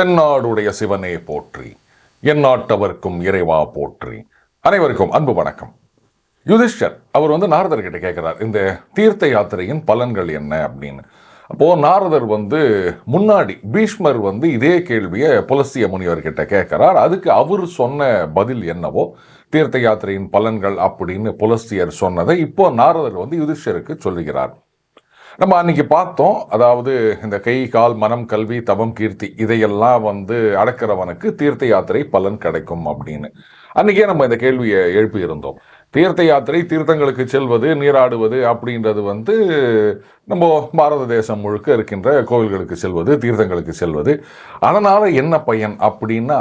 தென்னாடுடைய சிவனே போற்றி என் நாட்டவர்க்கும் இறைவா போற்றி. அனைவருக்கும் அன்பு வணக்கம். யுதிஷ்டர் அவர் வந்து நாரதர்கிட்ட கேட்கிறார் இந்த தீர்த்த யாத்திரையின் பலன்கள் என்ன அப்படின்னு. அப்போ நாரதர் வந்து முன்னாடி பீஷ்மர் வந்து இதே கேள்வியை புலஸ்திய முனிவர்கிட்ட கேட்கிறார் அதுக்கு அவர் சொன்ன பதில் என்னவோ தீர்த்த யாத்திரையின் பலன்கள் அப்படின்னு புலஸ்தியர் சொன்னதை இப்போ நாரதர் வந்து யுதிஷ்டருக்கு சொல்லுகிறார். நம்ம அன்றைக்கி பார்த்தோம் அதாவது இந்த கை கால் மனம் கல்வி தவம் கீர்த்தி இதையெல்லாம் வந்து அடக்கிறவனுக்கு தீர்த்த யாத்திரை பலன் கிடைக்கும் அப்படின்னு. அன்றைக்கே நம்ம இந்த கேள்வியை எழுப்பியிருந்தோம். தீர்த்த யாத்திரை தீர்த்தங்களுக்கு செல்வது நீராடுவது அப்படின்றது வந்து நம்ம பாரத தேசம் முழுக்க இருக்கின்ற கோவில்களுக்கு செல்வது தீர்த்தங்களுக்கு செல்வது. அதனால் என்ன பயன் அப்படின்னா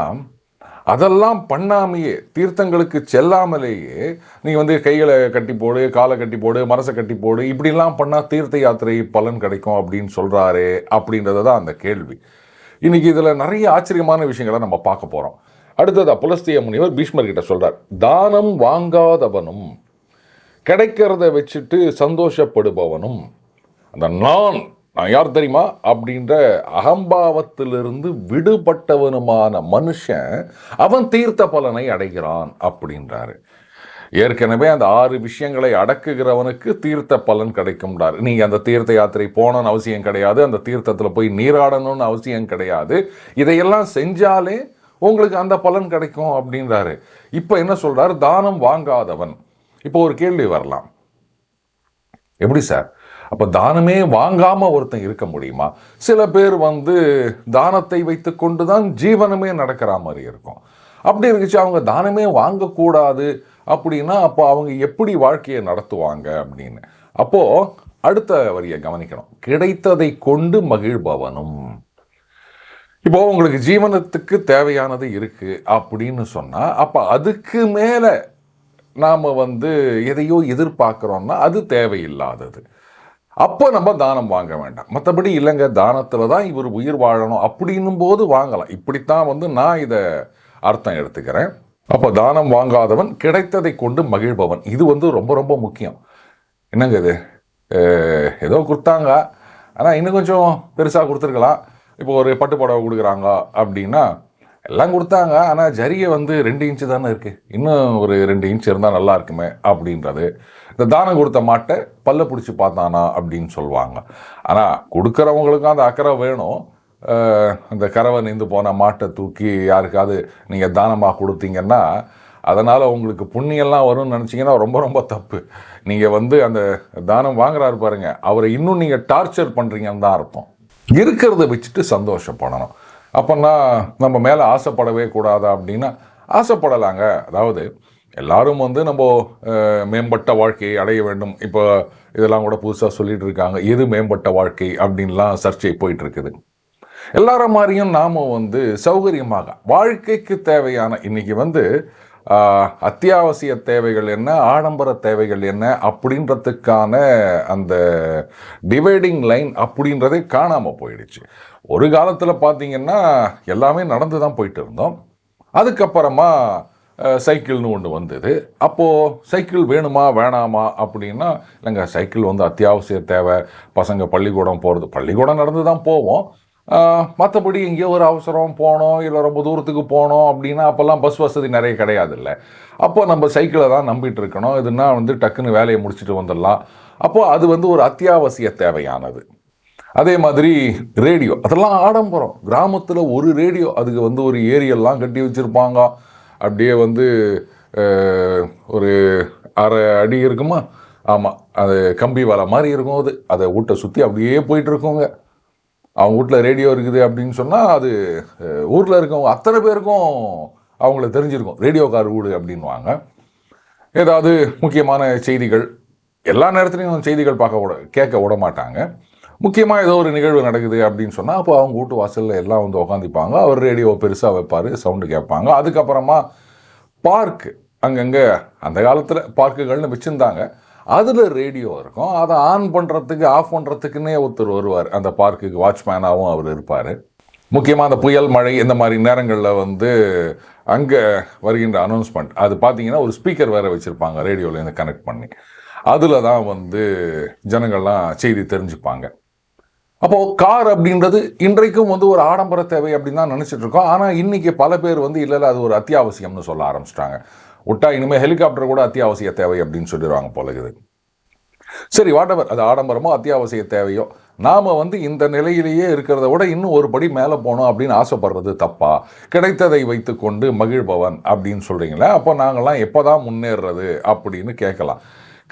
அதெல்லாம் பண்ணாமையே தீர்த்தங்களுக்கு செல்லாமலேயே நீ வந்து கைகளை கட்டி போடு காலை கட்டி போடு மரசை கட்டி போடு இப்படிலாம் பண்ணால் தீர்த்த யாத்திரை பலன் கிடைக்கும் அப்படின்னு சொல்கிறாரே அப்படின்றது தான் அந்த கேள்வி. இன்றைக்கி இதில் நிறைய ஆச்சரியமான விஷயங்களை நம்ம பார்க்க போகிறோம் அடுத்ததாக புலஸ்திய முனிவர் பீஷ்மர் கிட்ட தானம் வாங்காதவனும் கிடைக்கிறத வச்சுட்டு சந்தோஷப்படுபவனும் அந்த நான் நான் யார் தெரியுமா? அப்படின்ற அகம்பாவத்திலிருந்து விடுபட்டவனுமான மனுஷன் அவன் தீர்த்த பலனை அடைகிறான் அப்படின்றாரு. ஏற்கனவே அந்த ஆறு விஷயங்களை அடக்குகிறவனுக்கு தீர்த்த பலன் கிடைக்கும்டார் நீங்கள் அந்த தீர்த்த யாத்திரை போனோன்னு அவசியம் கிடையாது. அந்த தீர்த்தத்தில் போய் நீராடணும்னு அவசியம் கிடையாது. இதையெல்லாம் செஞ்சாலே உங்களுக்கு அந்த பலன் கிடைக்கும் அப்படின்றாரு. இப்போ என்ன சொல்கிறார் தானம் வாங்காதவன். இப்போ ஒரு கேள்வி வரலாம். எப்படி சார்? அப்போ தானமே வாங்காமல் ஒருத்தன் இருக்க முடியுமா? சில பேர் வந்து தானத்தை வைத்து கொண்டு தான் ஜீவனமே நடக்கிற மாதிரி இருக்கும். அப்படி இருந்துச்சு அவங்க தானமே வாங்கக்கூடாது அப்படின்னா அப்போ அவங்க எப்படி வாழ்க்கையை நடத்துவாங்க அப்படின்னு. அப்போது அடுத்த வரியை கவனிக்கணும். கிடைத்ததை கொண்டு மகிழ்பவனும். இப்போ உங்களுக்கு ஜீவனத்துக்கு தேவையானது இருக்குது அப்படின்னு சொன்னால் அப்போ அதுக்கு மேலே நாம் வந்து எதையோ எதிர்பார்க்குறோன்னா அது தேவையில்லாதது. அப்போ நம்ம தானம் வாங்க வேண்டாம். மற்றபடி இல்லைங்க தானத்தில் தான் இவர் உயிர் வாழணும் அப்படின்னும் போது வாங்கலாம். இப்படித்தான் வந்து நான் இதை அர்த்தம் எடுத்துக்கிறேன். அப்போ தானம் வாங்காதவன் கிடைத்ததை கொண்டு மகிழ்பவன். இது வந்து ரொம்ப ரொம்ப முக்கியம். என்னங்க இது? ஏதோ கொடுத்தாங்க. ஆனால் இன்னும் கொஞ்சம் பெருசாக கொடுத்துருக்கலாம். இப்போ ஒரு பட்டு புடவை கொடுக்குறாங்க அப்படின்னா எல்லாம் கொடுத்தாங்க. ஆனால் ஜரிகை வந்து ரெண்டு இன்ச்சு தானே இருக்குது இன்னும் ஒரு ரெண்டு இன்ச் இருந்தால் நல்லா இருக்குமே அப்படின்றது. இந்த தானம் கொடுத்த மாட்டை பல்ல பிடிச்சி பார்த்தானா அப்படின்னு சொல்லுவாங்க. ஆனால் கொடுக்குறவங்களுக்கும் அந்த அக்கறை வேணும். இந்த அந்த கறவை நின்று போன மாட்டை தூக்கி யாருக்காவது நீங்கள் தானமாக கொடுத்தீங்கன்னா அதனால் உங்களுக்கு புண்ணியெல்லாம் வரும்னு நினச்சிங்கன்னா ரொம்ப ரொம்ப தப்பு. நீங்கள் வந்து அந்த தானம் வாங்குறாரு பாருங்கள் அவரை இன்னும் நீங்கள் டார்ச்சர் பண்ணுறீங்கன்னு தான் அர்த்தம். இருக்கிறத வச்சுட்டு சந்தோஷப்படணும். அப்போன்னா நம்ம மேலே ஆசைப்படவே கூடாதா அப்படின்னா ஆசைப்படலாங்க. அதாவது எல்லாரும் வந்து நம்ம மேம்பட்ட வாழ்க்கையை அடைய வேண்டும். இப்போ இதெல்லாம் கூட புதுசாக சொல்லிட்டு இருக்காங்க. எது மேம்பட்ட வாழ்க்கை அப்படின்லாம் சர்ச்சை போயிட்டு இருக்குது எல்லார மாதிரியும் நாம் வந்து சௌகரியமாக வாழ்க்கைக்கு தேவையான இன்றைக்கி வந்து அத்தியாவசிய தேவைகள் என்ன ஆடம்பர தேவைகள் என்ன அப்படின்றதுக்கான அந்த டிவைடிங் லைன் அப்படின்றதே காணாமல் போயிடுச்சு. ஒரு காலத்தில் பார்த்தீங்கன்னா எல்லாமே நடந்து தான் போயிட்டு இருந்தோம். அதுக்கப்புறமா சைக்கிள்னு ஒன்று வந்தது. அப்போது சைக்கிள் வேணுமா வேணாமா அப்படின்னா இல்லைங்க சைக்கிள் வந்து அத்தியாவசிய தேவை. பசங்க பள்ளிக்கூடம் போகிறது பள்ளிக்கூடம் நடந்து தான் போவோம். மற்றபடி எங்கேயோ ஒரு அவசரம் போனோம் இல்லை ரொம்ப தூரத்துக்கு போனோம் அப்படின்னா அப்போல்லாம் பஸ் வசதி நிறைய கிடையாது இல்லை அப்போ நம்ம சைக்கிளை தான் நம்பிட்டு இருக்கணும். இதுனா வந்து டக்குன்னு வேலையை முடிச்சுட்டு வந்துடலாம். அப்போது அது வந்து ஒரு அத்தியாவசிய தேவையானது. அதே மாதிரி ரேடியோ அதெல்லாம் ஆடம்பரம். கிராமத்தில் ஒரு ரேடியோ அதுக்கு வந்து ஒரு ஏரியெல்லாம் கட்டி வச்சுருப்பாங்க. அப்படியே வந்து ஒரு அரை அடி இருக்குமா? ஆமாம் அது கம்பி வலை மாதிரி இருக்கும் அது. அதை வீட்டை சுற்றி அப்படியே போயிட்டுருக்கோங்க அவங்க வீட்டில் ரேடியோ இருக்குது அப்படின்னு சொன்னால் அது ஊரில் இருக்கவங்க அத்தனை பேருக்கும் அவங்கள தெரிஞ்சிருக்கும். ரேடியோக்கார் வீடு அப்படின்வாங்க ஏதாவது முக்கியமான செய்திகள் எல்லா நேரத்துலையும் செய்திகள் பார்க்க விட கேட்க விட மாட்டாங்க. முக்கியமாக ஏதோ ஒரு நிகழ்வு நடக்குது அப்படின்னு சொன்னால் அப்போ அவங்க வீட்டு வாசலில் எல்லாம் வந்து உக்காந்துப்பாங்க. அவர் ரேடியோ பெருசாக வைப்பார் சவுண்டு கேட்பாங்க. அதுக்கப்புறமா பார்க்கு அங்கங்கே அந்த காலத்தில் பார்க்குகள்னு வச்சுருந்தாங்க. அதில் ரேடியோ இருக்கும். அதை ஆன் பண்ணுறதுக்கு ஆஃப் பண்ணுறதுக்குன்னே ஒருத்தர் வருவார். அந்த பார்க்குக்கு வாட்ச்மேனாகவும் அவர் இருப்பார். முக்கியமாக அந்த புயல் மழை இந்த மாதிரி நேரங்களில் வந்து அங்கே வருகின்ற அனௌன்ஸ்மெண்ட் அது பார்த்தீங்கன்னா ஒரு ஸ்பீக்கர் வேறு வச்சுருப்பாங்க ரேடியோலேருந்து கனெக்ட் பண்ணி. அதில் தான் வந்து ஜனங்கள்லாம் செய்தி தெரிஞ்சுப்பாங்க. அப்போது கார் அப்படின்றது இன்றைக்கும் வந்து ஒரு ஆடம்பர தேவை அப்படின்னு தான் நினச்சிட்ருக்கோம் ஆனால் இன்றைக்கி பல பேர் வந்து இல்லைல்ல இல்லை அது ஒரு அத்தியாவசியம்னு சொல்ல ஆரம்பிச்சிட்டாங்க. விட்டா இனிமேல் ஹெலிகாப்டர் கூட அத்தியாவசிய தேவை அப்படின்னு சொல்லிடுவாங்க போல இருக்குது. சரி வாட்டவர் அது ஆடம்பரமோ அத்தியாவசிய தேவையோ. நாம் வந்து இந்த நிலையிலேயே இருக்கிறத விட இன்னும் ஒரு படி மேலே போகணும் அப்படின்னு ஆசைப்படுறது தப்பா? கிடைத்ததை வைத்துக்கொண்டு மகிழ்பவன் அப்படின்னு சொல்கிறீங்களே அப்போ நாங்கள்லாம் எப்போதான் முன்னேறுறது அப்படின்னு கேட்கலாம்.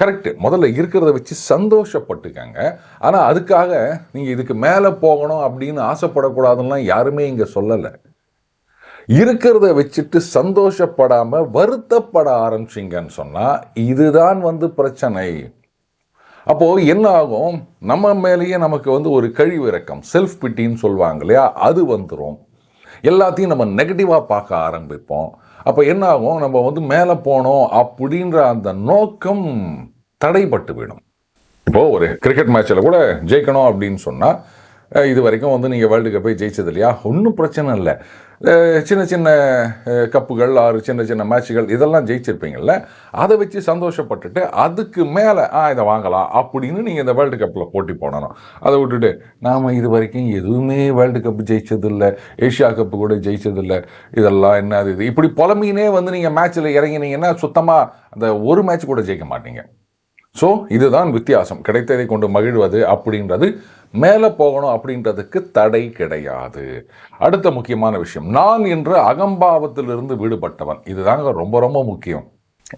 கரெக்டு முதல்ல இருக்கிறத வச்சு சந்தோஷப்பட்டுக்கங்க. ஆனால் அதுக்காக நீங்கள் இதுக்கு மேலே போகணும் அப்படின்னு ஆசைப்படக்கூடாதுன்னெலாம் யாருமே இங்கே சொல்லலை. இருக்கிறத வச்சுட்டு சந்தோஷப்படாமல் வருத்தப்பட ஆரம்பிச்சிங்கன்னு சொன்னால் இதுதான் வந்து பிரச்சனை. அப்போது என்ன ஆகும்? நம்ம மேலேயே நமக்கு வந்து ஒரு கழிவிறக்கம் செல்ஃப் பிட்டின்னு சொல்லுவாங்க இல்லையா? அது வந்துடும் எல்லாத்தையும் நம்ம நெகட்டிவாக பார்க்க ஆரம்பிப்போம். அப்போ என்ன ஆகும்? நம்ம வந்து மேலே போனோம் அப்படின்ற அந்த நோக்கம் தடைப்பட்டு விடும் இப்போது ஒரு கிரிக்கெட் மேட்ச்சில் கூட ஜெயிக்கணும் அப்படின்னு சொன்னால் இது வரைக்கும் வந்து நீங்கள் வேர்ல்டு கப்பை ஜெயிச்சது இல்லையா? ஒன்றும் பிரச்சனை இல்லை. சின்ன சின்ன கப்புகள் ஆறு சின்ன சின்ன மேட்சுகள் இதெல்லாம் ஜெயிச்சிருப்பீங்கள்ல அதை வச்சு சந்தோஷப்பட்டுட்டு அதுக்கு மேலே ஆ இதை வாங்கலாம் அப்படின்னு நீங்கள் இந்த வேர்ல்டு கப்பில் போட்டி போடணும். அதை விட்டுட்டு நாம் இது வரைக்கும் எதுவுமே வேர்ல்டு கப் ஜெயிச்சதில்லை ஏஷியா கப்பு கூட ஜெயிச்சதில்லை இதெல்லாம் என்ன அது இது. இப்படி புலமீனே வந்து நீங்கள் மேட்ச்சில் இறங்கினீங்கன்னா சுத்தமாக அந்த ஒரு மேட்ச் கூட ஜெயிக்க மாட்டீங்க. ஸோ இதுதான் வித்தியாசம். கிடைத்ததை கொண்டு மகிழ்வது அப்படின்றது மேலே போகணும் அப்படின்றதுக்கு தடை கிடையாது. அடுத்த முக்கியமான விஷயம் நான் என்ற அகம்பாவத்திலிருந்து விடுபட்டவன். இதுதாங்க ரொம்ப ரொம்ப முக்கியம்.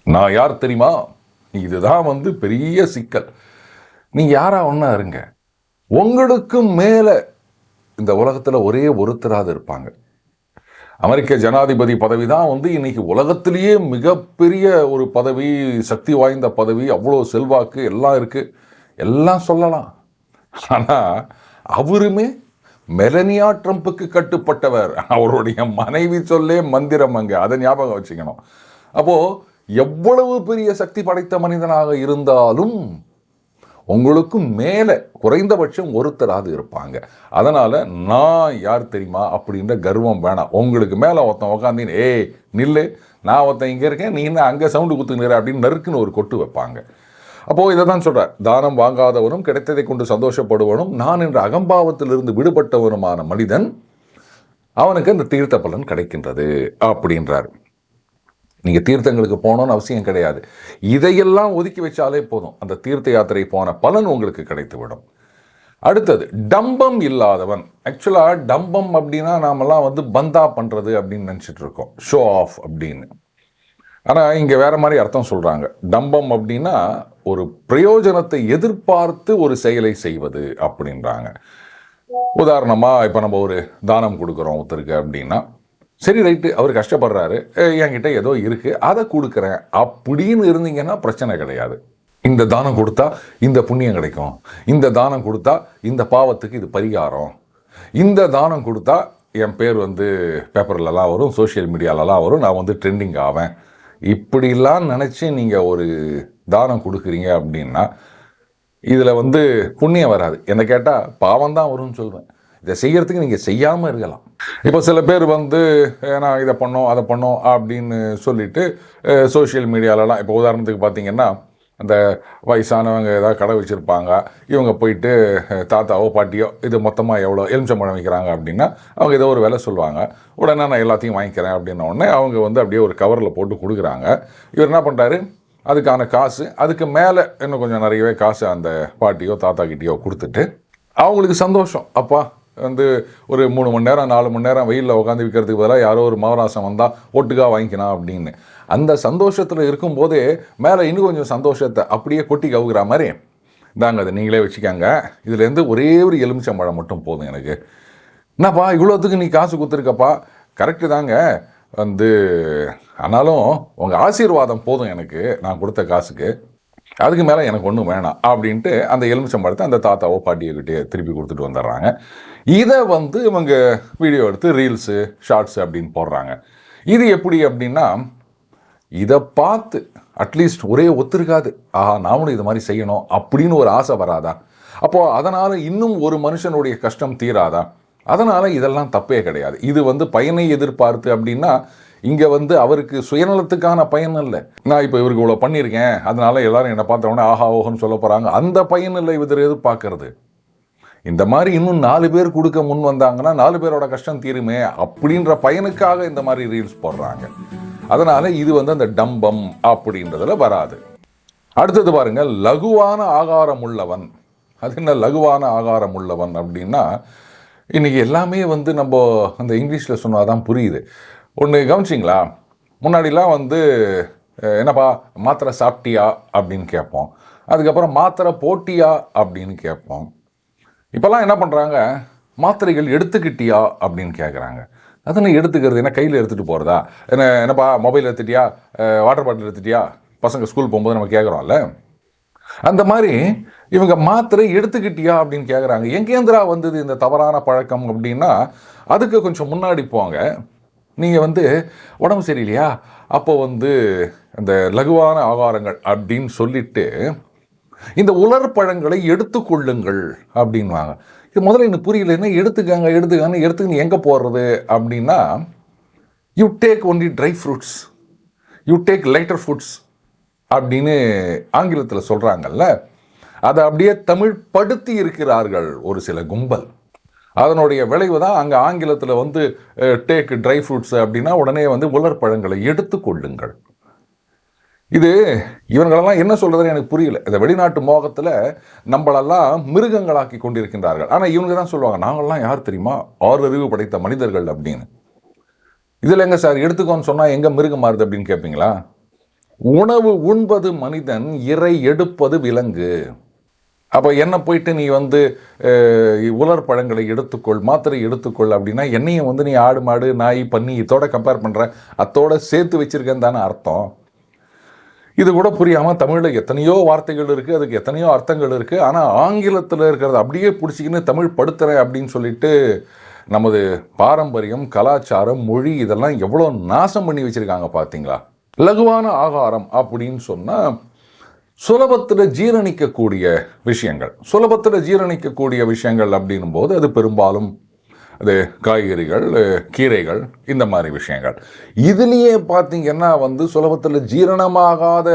நான் யார் தெரியுமா? இதுதான் வந்து பெரிய சிக்கல். நீ யாரா ஒன்றா இருங்க. உங்களுக்கு மேலே இந்த உலகத்தில் ஒரே ஒருத்தராது இருப்பாங்க. அமெரிக்க ஜனாதிபதி பதவி தான் வந்து இன்னைக்கு உலகத்திலேயே மிகப்பெரிய ஒரு பதவி சக்தி வாய்ந்த பதவி அவ்வளோ செல்வாக்கு எல்லாம் இருக்குது எல்லாம் சொல்லலாம். ஆனால் அவருமே மெலனியா ட்ரம்ப்புக்கு கட்டுப்பட்டவர். அவருடைய மனைவி சொல்லே மந்திரம் அங்கே. அதை ஞாபகம் வச்சுக்கணும். அப்போது எவ்வளவு பெரிய சக்தி படைத்த மனிதனாக இருந்தாலும் உங்களுக்கும் மேலே குறைந்தபட்சம் ஒருத்தராது இருப்பாங்க. அதனால் நான் யார் தெரியுமா அப்படின்ற கர்வம் வேணாம். உங்களுக்கு மேலே ஒருத்தன் உக்காந்தீன்னு ஏய் நில்லு. நான் ஒருத்தன் இங்கே இருக்கேன். நீ என்ன அங்கே சவுண்டு குத்துக்கிற அப்படின்னு நறுக்குன்னு ஒரு கொட்டு வைப்பாங்க. அப்போது இதை தான் சொல்கிறார் தானம் வாங்காதவனும் கிடைத்ததை கொண்டு சந்தோஷப்படுவனும் நான் என்ற அகம்பாவத்திலிருந்து விடுபட்டவனுமான மனிதன் அவனுக்கு அந்த தீர்த்த பலன் கிடைக்கின்றது அப்படின்றார். நீங்கள் தீர்த்தங்களுக்கு போகணும்னு அவசியம் கிடையாது. இதையெல்லாம் ஒதுக்கி வச்சாலே போதும். அந்த தீர்த்த யாத்திரை போன பலன் உங்களுக்கு கிடைத்துவிடும். அடுத்தது டம்பம் இல்லாதவன். ஆக்சுவலாக டம்பம் அப்படின்னா நாமெல்லாம் வந்து பந்தா பண்ணுறது அப்படின்னு நினச்சிட்டு இருக்கோம். ஷோ ஆஃப் அப்படின்னு. ஆனால் இங்கே வேற மாதிரி அர்த்தம் சொல்கிறாங்க டம்பம் அப்படின்னா ஒரு பிரயோஜனத்தை எதிர்பார்த்து ஒரு செயலை செய்வது அப்படின்றாங்க. உதாரணமாக இப்போ நம்ம ஒரு தானம் கொடுக்குறோம் ஒருத்தருக்கு அப்படின்னா சரி ரைட்டு அவர் கஷ்டப்படுறாரு என்கிட்ட ஏதோ இருக்குது அதை கொடுக்குறேன் அப்படின்னு இருந்தீங்கன்னா பிரச்சனை கிடையாது. இந்த தானம் கொடுத்தா இந்த புண்ணியம் கிடைக்கும். இந்த தானம் கொடுத்தா இந்த பாவத்துக்கு இது பரிகாரம். இந்த தானம் கொடுத்தா என் பேர் வந்து பேப்பர்லலாம் வரும் சோஷியல் மீடியாலலாம் வரும் நான் வந்து ட்ரெண்டிங் ஆவேன். இப்படிலாம் நினச்சி நீங்கள் ஒரு தானம் கொடுக்குறீங்க அப்படின்னா இதில் வந்து புண்ணியம் வராது. என்ன கேட்டால் பாவம் தான் வரும்னு சொல்லுவேன் இதை செய்கிறதுக்கு நீங்கள் செய்யாமல் இருக்கலாம். இப்போ சில பேர் வந்து நான் இதை பண்ணோம் அதை பண்ணோம் அப்படின்னு சொல்லிட்டு சோஷியல் மீடியாலலாம் இப்போ உதாரணத்துக்கு பார்த்தீங்கன்னா அந்த வயசானவங்க ஏதாவது கடை வச்சுருப்பாங்க. இவங்க போயிட்டு தாத்தாவோ பாட்டியோ இது மொத்தமாக எவ்வளோ எலுமிச்சம்பழம் வைக்கிறாங்க அப்படின்னா அவங்க ஏதோ ஒரு விலை சொல்லுவாங்க. உடனே நான் எல்லாத்தையும் வாங்கிக்கிறேன் அப்படின்ன உடனே அவங்க வந்து அப்படியே ஒரு கவரில் போட்டு கொடுக்குறாங்க. இவர் என்ன பண்ணுறாரு அதுக்கான காசு அதுக்கு மேலே இன்னும் கொஞ்சம் நிறையவே காசு அந்த பாட்டியோ தாத்தா கிட்டேயோ கொடுத்துட்டு அவங்களுக்கு சந்தோஷம். அப்பா வந்து ஒரு மூணு மணி நேரம் நாலு மணி நேரம் வெயிலில் உட்காந்து விற்கிறதுக்கு பதிலாக யாரோ ஒரு மவராசம் வந்தால் ஒட்டுக்கா வாங்கிக்கலாம் அப்படின்னு. அந்த சந்தோஷத்தில் இருக்கும்போதே மேலே இன்னும் கொஞ்சம் சந்தோஷத்தை அப்படியே கொட்டி கவுகிற மாதிரி இந்தாங்க அதை நீங்களே வச்சுக்கோங்க. இதுலேருந்து ஒரே ஒரு எலுமிச்சம்பழம் மட்டும் போதும் எனக்கு. என்னப்பா இவ்வளோத்துக்கு நீ காசு கொடுத்துருக்கப்பா? கரெக்டு தாங்க. வந்து ஆனாலும் உங்கள் ஆசீர்வாதம் போதும் எனக்கு. நான் கொடுத்த காசுக்கு. அதுக்கு மேலே எனக்கு ஒன்றும் வேணாம் அப்படின்ட்டு அந்த எலுமிச்சம்பழத்தை அந்த தாத்தாவோ பாட்டியக்கிட்டே திருப்பி கொடுத்துட்டு வந்துடுறாங்க. இதை வந்து இவங்க வீடியோ எடுத்து ரீல்ஸு ஷார்ட்ஸு அப்படின்னு போடுறாங்க. இது எப்படி அப்படின்னா இதை பார்த்து அட்லீஸ்ட் ஒரே ஒத்துருக்காது. ஆஹா நாமளும் இது மாதிரி செய்யணும் அப்படின்னு ஒரு ஆசை வராதா? அப்போது அதனால் இன்னும் ஒரு மனுஷனுடைய கஷ்டம் தீராதா? அதனால் இதெல்லாம் தப்பே கிடையாது. இது வந்து பயனை எதிர்பார்த்து அப்படின்னா இங்கே வந்து அவருக்கு சுயநலத்துக்கான பயன் இல்லை. நான் இப்போ இவருக்கு இவ்வளோ பண்ணியிருக்கேன் அதனால் எல்லாரும் என்னை பார்த்தவொடனே ஆஹா ஓஹோன்னு சொல்ல போகிறாங்க அந்த பயன் இல்லை இவர் எதிர்பார்க்கறது. இந்த மாதிரி இன்னும் நாலு பேர் கொடுக்க முன் வந்தாங்கன்னா நாலு பேரோட கஷ்டம் தீருமே அப்படின்ற பயனுக்காக இந்த மாதிரி ரீல்ஸ் போடுறாங்க. அதனால் இது வந்து அந்த டம்பம் அப்படின்றதுல வராது. அடுத்தது பாருங்கள் லகுவான ஆகாரம் உள்ளவன். அது என்ன லகுவான ஆகாரம் உள்ளவன் அப்படின்னா இன்றைக்கி எல்லாமே வந்து நம்ம அந்த இங்கிலீஷில் சொன்னாதான் புரியுது. ஒன்று கவனிச்சிங்களா? முன்னாடிலாம் வந்து என்னப்பா மாத்திரை சாப்பிட்டியா அப்படின்னு கேட்போம். அதுக்கப்புறம் மாத்திரை போட்டியா அப்படின்னு கேட்போம். இப்போல்லாம் என்ன பண்ணுறாங்க மாத்திரைகள் எடுத்துக்கிட்டியா அப்படின்னு கேட்குறாங்க அதனை எடுத்துக்கிறது என்ன? கையில் எடுத்துகிட்டு போகிறதா என்ன என்னப்பா மொபைல் எடுத்துட்டியா? வாட்டர் பாட்டில் எடுத்துட்டியா? பசங்க ஸ்கூல் போகும்போது நம்ம கேட்குறோம்ல அந்த மாதிரி இவங்க மாத்திரை எடுத்துக்கிட்டியா அப்படின்னு கேட்குறாங்க எங்கேந்திரா வந்தது இந்த தவறான பழக்கம் அப்படின்னா அதுக்கு கொஞ்சம் முன்னாடி போங்க. நீங்கள் வந்து உடம்பு சரியில்லையா? அப்போ வந்து அந்த லகுவான ஆகாரங்கள் அப்படின்னு சொல்லிட்டு இந்த உலர் பழங்களை எடுத்துக்கொள்ளுங்கள் அப்படின்வாங்க இது முதல்ல எனக்கு புரியலன்னா எடுத்துக்கங்க எடுத்துக்கங்க எடுத்துக்கன்னு எங்கே போடுறது அப்படின்னா you take only dry fruits you take lighter foods அப்படின்னு ஆங்கிலத்தில் சொல்கிறாங்கல்ல அதை அப்படியே தமிழ் படுத்தி இருக்கிறார்கள் ஒரு சில கும்பல். அதனுடைய விளைவு தான் அங்கே ஆங்கிலத்தில் வந்து டேக் ட்ரை ஃப்ரூட்ஸ் அப்படின்னா உடனே வந்து உலர் பழங்களை எடுத்துக்கொள்ளுங்கள் இது இவங்களெல்லாம் என்ன சொல்கிறதுன்னு எனக்கு புரியல. இந்த வெளிநாட்டு மோகத்தில் நம்மளெல்லாம் மிருகங்களாக்கி கொண்டிருக்கின்றார்கள். ஆனால் இவங்க தான் சொல்லுவாங்க நாங்கள்லாம் யார் தெரியுமா? ஆறு அறிவு படைத்த மனிதர்கள் அப்படின்னு. இதில் எங்கே சார் எடுத்துக்கோன்னு சொன்னால் எங்கே மிருகம் மாறுது அப்படின்னு கேட்பீங்களா உணவு உண்பது மனிதன் இறை எடுப்பது விலங்கு. அப்போ என்ன போயிட்டு நீ வந்து உலர் பழங்களை எடுத்துக்கொள் மாத்திரை எடுத்துக்கொள் அப்படின்னா என்னையும் வந்து நீ ஆடு மாடு நாய் பன்னி இதோட கம்பேர் பண்ணுற அத்தோட சேர்த்து வச்சிருக்கேன்னு தானே அர்த்தம். இது கூட புரியாமல் தமிழில் எத்தனையோ வார்த்தைகள் இருக்குது அதுக்கு எத்தனையோ அர்த்தங்கள் இருக்குது ஆனால் ஆங்கிலத்தில் இருக்கிறத அப்படியே பிடிச்சிக்கின்னு தமிழ் படுத்துறேன் அப்படின்னு சொல்லிட்டு நமது பாரம்பரியம் கலாச்சாரம் மொழி இதெல்லாம் எவ்வளோ நாசம் பண்ணி வச்சுருக்காங்க பார்த்தீங்களா லகுவான ஆகாரம் அப்படின்னு சொன்னால் சுலபத்தில் ஜீரணிக்கக்கூடிய விஷயங்கள். சுலபத்தில் ஜீரணிக்கக்கூடிய விஷயங்கள் அப்படின்னும் போது அது பெரும்பாலும் அது காய்கறிகள் கீரைகள் இந்த மாதிரி விஷயங்கள். இதுலேயே பார்த்திங்கன்னா வந்து சுலபத்தில் ஜீரணமாகாத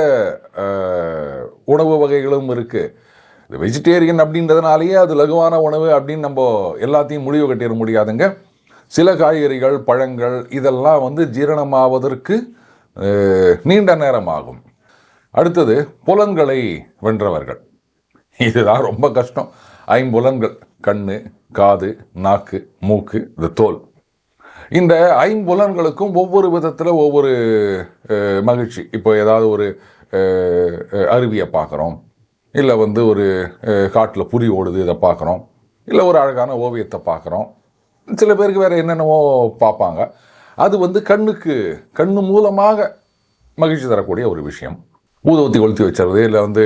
உணவு வகைகளும் இருக்குது இது வெஜிடேரியன் அப்படின்றதுனாலேயே அது லகுவான உணவு அப்படின்னு நம்ம எல்லாத்தையும் முடிவு கட்டிட முடியாதுங்க. சில காய்கறிகள் பழங்கள் இதெல்லாம் வந்து ஜீரணமாவதற்கு நீண்ட நேரம் ஆகும் அடுத்தது புலன்களை வென்றவர்கள். இதுதான் ரொம்ப கஷ்டம். ஐம்புலன்கள் கண்ணு காது நாக்கு மூக்கு இந்த தோல். இந்த ஐம்புலன்களுக்கும் ஒவ்வொரு விதத்தில் ஒவ்வொரு மகிழ்ச்சி. இப்போ ஏதாவது ஒரு அருவியை பார்க்குறோம். இல்லை வந்து ஒரு காட்டில் புரி ஓடுது இதை பார்க்குறோம். இல்லை ஒரு அழகான ஓவியத்தை பார்க்குறோம். சில பேருக்கு வேறு என்னென்னவோ பார்ப்பாங்க. அது வந்து கண்ணுக்கு கண்ணு மூலமாக மகிழ்ச்சி தரக்கூடிய ஒரு விஷயம். ஊதுவத்தி கொளுத்தி வச்சுறது இல்லை வந்து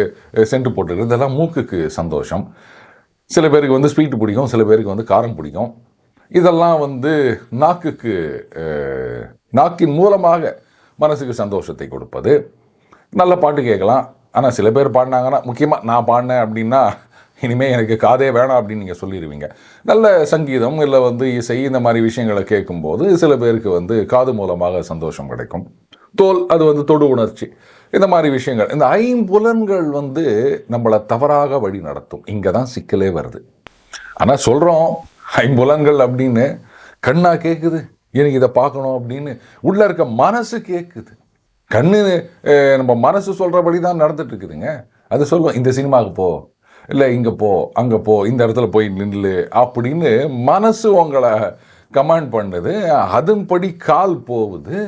சென்ட் போட்டுக்கிறது இதெல்லாம் மூக்குக்கு சந்தோஷம். சில பேருக்கு வந்து ஸ்வீட் பிடிக்கும் சில பேருக்கு வந்து காரம் பிடிக்கும். இதெல்லாம் வந்து நாக்குக்கு நாக்கின் மூலமாக மனசுக்கு சந்தோஷத்தை கொடுப்பது. நல்ல பாட்டு கேட்கலாம். ஆனால் சில பேர் பாடினாங்கன்னா முக்கியமாக நான் பாடினேன் அப்படின்னா இனிமேல் எனக்கு காதே வேணாம் அப்படின்னு நீங்கள் சொல்லிடுவீங்க நல்ல சங்கீதம் இல்லை வந்து இசை இந்த மாதிரி விஷயங்களை கேட்கும்போது சில பேருக்கு வந்து காது மூலமாக சந்தோஷம் கிடைக்கும். தோல் அது வந்து தொடு உணர்ச்சி. இந்த மாதிரி விஷயங்கள். இந்த ஐம்புலன்கள் வந்து நம்மளை தவறாக வழி நடத்தும். இங்கே தான் சிக்கலே வருது. ஆனால் சொல்கிறோம் ஐம்புலன்கள் அப்படின்னு கண்ணா கேட்குது எனக்கு இதை பார்க்கணும் அப்படின்னு உள்ளே இருக்க மனசு கேட்குது கண்ணு நம்ம மனசு சொல்கிறபடி தான் நடந்துட்டு இருக்குதுங்க. அது சொல்லுவோம் இந்த சினிமாவுக்கு போ. இல்லை இங்கே போ அங்கே போ இந்த இடத்துல போய் நில்லு அப்படின்னு மனசு உங்களை கமாண்ட் பண்ணுது. அதன்படி கால் போகுது.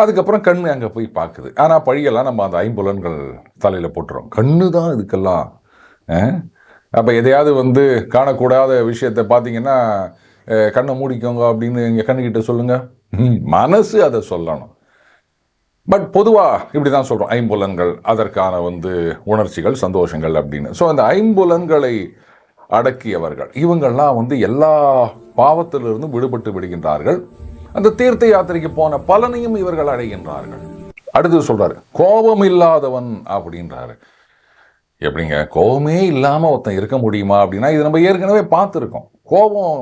அதுக்கப்புறம் கண் அங்கே போய் பார்க்குது ஆனால் பழியெல்லாம் நம்ம அந்த ஐம்புலன்கள் தலையில் போட்டுறோம். கண்ணு தான் இதுக்கெல்லாம் அப்போ எதையாவது வந்து காணக்கூடாத விஷயத்தை பார்த்தீங்கன்னா கண்ணை மூடிக்கோங்க அப்படின்னு எங்கள் கண்ணுக்கிட்ட சொல்லுங்கள் மனசு அதை சொல்லணும். பட் பொதுவாக இப்படி தான் சொல்கிறோம் ஐம்புலன்கள் அதற்கான வந்து உணர்ச்சிகள் சந்தோஷங்கள் அப்படின்னு. ஸோ அந்த ஐம்புலன்களை அடக்கியவர்கள் இவங்கெல்லாம் வந்து எல்லா பாவத்திலிருந்தும் விடுபட்டு விடுகின்றார்கள். அந்த தீர்த்த யாத்திரைக்கு போன பலனையும் இவர்கள் அடைகின்றார்கள். அடுத்து சொல்கிறார் கோபம் இல்லாதவன் அப்படின்றாரு. எப்படிங்க? கோபமே இல்லாமல் ஒருத்தன் இருக்க முடியுமா அப்படின்னா இது நம்ம ஏற்கனவே பார்த்துருக்கோம். கோபம்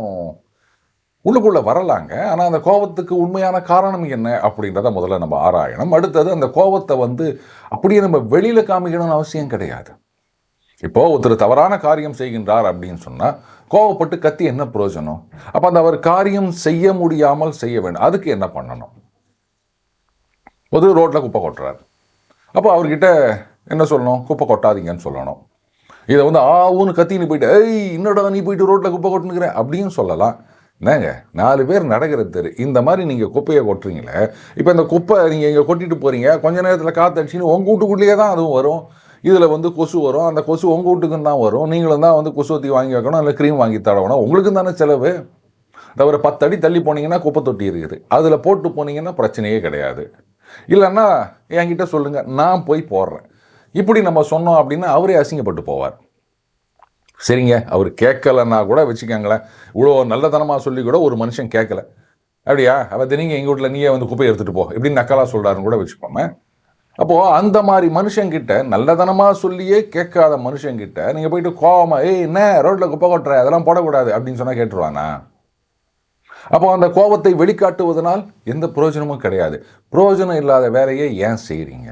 உள்ளுக்குள்ளே வரலாங்க. ஆனால் அந்த கோபத்துக்கு உண்மையான காரணம் என்ன அப்படின்றத முதல்ல நம்ம ஆராயணும். அடுத்தது அந்த கோபத்தை வந்து அப்படியே நம்ம வெளியில் காமிக்கணும்னு அவசியம் கிடையாது. இப்போ ஒருத்தர் தவறான காரியம் செய்கின்றார் அப்படின்னு சொன்னால் கோவப்பட்டு கத்தி என்ன பிரயோஜனம்? அப்போ அந்த அவர் காரியம் செய்ய முடியாமல் செய்ய வேண்டும். அதுக்கு என்ன பண்ணணும்? ஒரு ரோட்டில் குப்பை கொட்டுறாரு. அப்போ அவர்கிட்ட என்ன சொல்லணும்? குப்பை கொட்டாதீங்கன்னு சொல்லணும். இதை வந்து ஆவுன்னு கத்தின்னு போயிட்டு ஏய் என்னடா நீ போயிட்டு ரோட்டில் குப்பை கொட்டுனுக்கிற? அப்படின்னு சொல்லலாம். என்னங்க? நாலு பேர் நடக்கிற தெரு. இந்த மாதிரி நீங்கள் குப்பையை கொட்டுறீங்களே இப்போ இந்த குப்பை நீங்கள் இங்கே கொட்டிட்டு போகிறீங்க கொஞ்ச நேரத்தில் காற்றடிச்சின்னு உங்கள் வீட்டுக்குள்ளேயே தான் அதுவும் வரும். இதில் வந்து கொசு வரும். அந்த கொசு உங்கள் வீட்டுக்கும் தான் வரும். நீங்களும் தான் வந்து கொசுவத்தி வாங்கி வைக்கணும் இல்லை க்ரீம் வாங்கி தடவணும். உங்களுக்கும் தானே செலவு? தவிர பத்து அடி தள்ளி போனீங்கன்னா குப்பை தொட்டி இருக்குது. அதில் போட்டு போனீங்கன்னா பிரச்சனையே கிடையாது. இல்லைன்னா என்கிட்ட சொல்லுங்கள் நான் போய் போடுறேன். இப்படி நம்ம சொன்னோம் அப்படின்னா அவரே அசிங்கப்பட்டு போவார். சரிங்க அவர் கேட்கலன்னா கூட வச்சுக்கோங்களேன். இவ்வளோ நல்லதனமாக சொல்லி கூட ஒரு மனுஷன் கேட்கல அப்படியா? அப்போ நீங்கள் எங்கள் வீட்டில் நீயே வந்து குப்பையை எடுத்துகிட்டு போ இப்படின்னு நக்கலாக சொல்கிறாருன்னு கூட வச்சுக்கோமே. அப்போது அந்த மாதிரி மனுஷங்கிட்ட நல்லதனமாக சொல்லியே கேட்காத மனுஷங்கிட்ட நீங்கள் போயிட்டு கோவமாக ஏய் என்ன? ரோட்டில் குப்பை கொட்டுற? அதெல்லாம் போடக்கூடாது. அப்படின்னு சொன்னால் கேட்டுருவானா? அப்போ அந்த கோபத்தை வெளிக்காட்டுவதனால் எந்த பிரயோஜனமும் கிடையாது. பிரயோஜனம் இல்லாத வேலையை ஏன் செய்கிறீங்க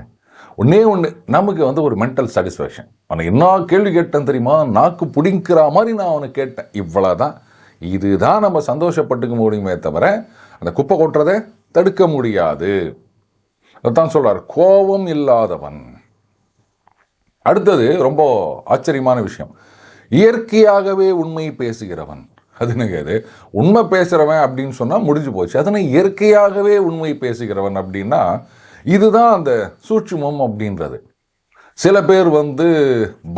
ஒன்றே ஒன்று நமக்கு வந்து ஒரு மென்டல் சாட்டிஸ்ஃபேக்ஷன் அவனை என்ன கேள்வி கேட்டேன் தெரியுமா? நாக்கு பிடிங்கிற மாதிரி நான் அவனை கேட்டேன். இவ்வளோதான் இதுதான் நம்ம சந்தோஷப்பட்டுக்க முடியுமே தவிர அந்த குப்பை கொட்டுறதை தடுக்க முடியாது. அதான் சொல்கிறார் கோபம் இல்லாதவன். அடுத்தது ரொம்ப ஆச்சரியமான விஷயம். இயற்கையாகவே உண்மை பேசுகிறவன். அது என்னங்க உண்மை பேசுகிறவன் அப்படின்னு சொன்னால் முடிஞ்சு போச்சு. அதனை இயற்கையாகவே உண்மை பேசுகிறவன் அப்படின்னா இதுதான் அந்த சூட்சுமம் அப்படின்றது. சில பேர் வந்து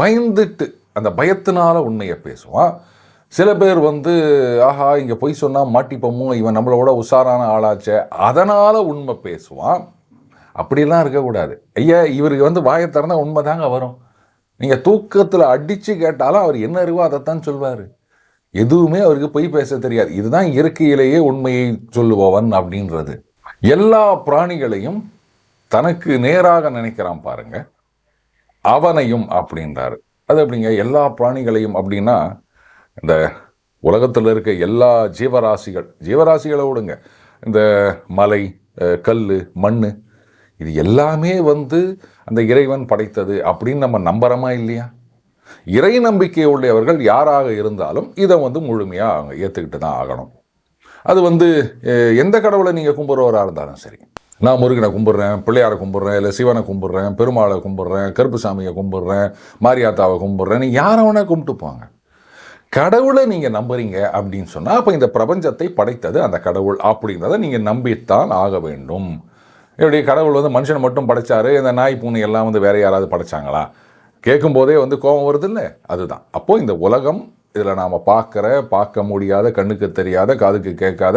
பயந்துட்டு அந்த பயத்தினால உண்மையை பேசுவான். சில பேர் வந்து ஆஹா இங்கே பொய் சொன்னால் மாட்டிப்போமோ இவன் நம்மளோட உஷாரான ஆளாச்சே அதனால் உண்மை பேசுவான். அப்படிலாம் இருக்கக்கூடாது. ஐயா இவருக்கு வந்து வாயை திறந்தால் உண்மை தாங்க வரும். நீங்கள் தூக்கத்தில் அடித்து கேட்டாலும் அவர் என்ன அறிவோ அதைத்தான் சொல்வார். எதுவுமே அவருக்கு பொய் பேச தெரியாது. இதுதான் இயற்கையிலேயே உண்மையை சொல்லுபவன் அப்படின்றது. எல்லா பிராணிகளையும் தனக்கு நேராக நினைக்கிறான் பாருங்க. அவனையும் அப்படின்றாரு. அது அப்படிங்க எல்லா பிராணிகளையும் அப்படின்னா இந்த உலகத்தில் இருக்க எல்லா ஜீவராசிகள் ஜீவராசிகளை விடுங்க. இந்த மலை கல் மண் இது எல்லாமே வந்து அந்த இறைவன் படைத்தது அப்படின்னு நம்ம நம்புகிறோமா இல்லையா? இறை நம்பிக்கை உள்ளவர்கள் யாராக இருந்தாலும் இதை வந்து முழுமையாக அவங்க ஏற்றுக்கிட்டு தான் ஆகணும். அது வந்து எந்த கடவுளை நீங்கள் கும்பிட்றவராக இருந்தாலும் சரி. நான் முருகனை கும்பிட்றேன் பிள்ளையாரை கும்பிட்றேன் இல்லை சிவனை கும்பிட்றேன் பெருமாளை கும்பிட்றேன் கருப்புசாமியை கும்பிட்றேன் மாரியாத்தாவை கும்பிட்றேன் நீ யாரை வேணால் கும்பிட்டுப்பாங்க கடவுளை நீங்கள் நம்புறீங்க அப்படின்னு சொன்னால் அப்போ இந்த பிரபஞ்சத்தை படைத்தது அந்த கடவுள். அப்படின்றத நீங்கள் நம்பித்தான் ஆக வேண்டும். எப்படி கடவுள் வந்து மனுஷனை மட்டும் படைச்சாரு இந்த நாய் பூனை எல்லாம் வந்து வேற யாராவது படைச்சாங்களா? கேட்கும்போதே வந்து கோபம் வருது இல்லை? அதுதான். அப்போது இந்த உலகம் இதில் நாம் பார்க்குற பார்க்க முடியாத கண்ணுக்கு தெரியாத காதுக்கு கேட்காத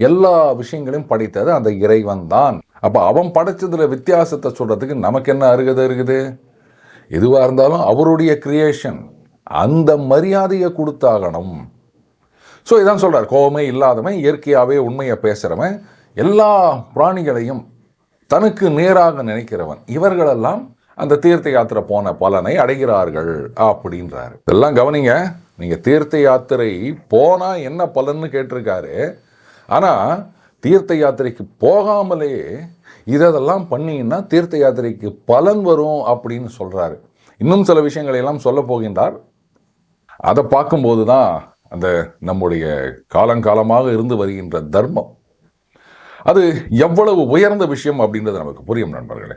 எல்லா விஷயங்களையும் படைத்தது அந்த இறைவன் தான். அப்போ அவன் படைச்சதில் வித்தியாசத்தை சொல்கிறதுக்கு நமக்கு என்ன அருகதை இருக்குது? எதுவாக இருந்தாலும் அவருடைய கிரியேஷன் அந்த மரியாதையை கொடுத்தாகணும். ஸோ இதான் சொல்கிறார் கோபமே இல்லாதவன் இயற்கையாகவே உண்மையை பேசுகிறவன் எல்லா பிராணிகளையும் தனக்கு நேராக நினைக்கிறவன். இவர்களெல்லாம் அந்த தீர்த்த யாத்திரை போன பலனை அடைகிறார்கள் அப்படின்றாரு. இதெல்லாம் கவனிங்க. நீங்கள் தீர்த்த யாத்திரை போனால் என்ன பலன்னு கேட்டிருக்காரு. ஆனால் தீர்த்த யாத்திரைக்கு போகாமலே இதெல்லாம் பண்ணிங்கன்னா தீர்த்த யாத்திரைக்கு பலன் வரும் அப்படின்னு சொல்கிறாரு இன்னும் சில விஷயங்களை எல்லாம் சொல்ல போகின்றார். அதை பார்க்கும்போது தான் அந்த நம்முடைய காலங்காலமாக இருந்து வருகின்ற தர்மம். அது எவ்வளவு உயர்ந்த விஷயம் அப்படின்றது நமக்கு புரியும் நண்பர்களே.